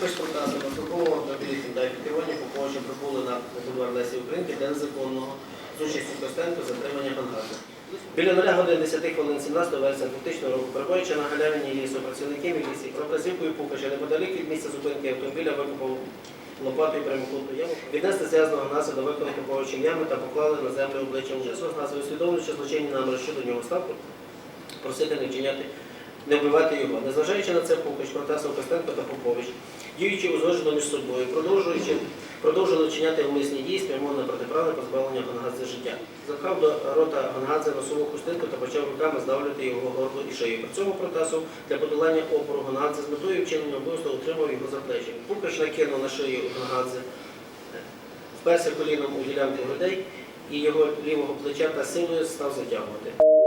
Також показано прокурор та Білітін та Пікероні, похоже, прибули на бульвар Лесі Українки День законного з участі Костенко затримання Бангату. Біля 0 годин 10 хвилин 17 вересня 2000 року перебуваючи на галявині її супрацівників міліції, проказівкою Пукача неподалік від місця зупинки автомобіля викопав лопатою прямокутну яму, віднесли зв'язаного наса до виконаних поруч ями та поклали на землю обличчям жезу. Нас усвідомлюючи злочинні наміри щодо нього ставку, просити не вчиняти, не вбивати його. Незважаючи на це, Пукач протасив Костенко та Попович діючи узгоджено між собою, продовжуючи продовжили вчиняти умисні дії, спрямовані на протиправне позбавлення Гонгадзе життя. Запхав до рота Гонгадзе носову хустинку та почав руками здавлювати його горло і шию. При цьому Протасов для подолання опору Гонгадзе з метою вчинення вбивства утримав його за плечі. Пукач накинув на шию Гонгадзе, вперся коліном у ділянку грудей і його лівого плеча та силою став затягувати.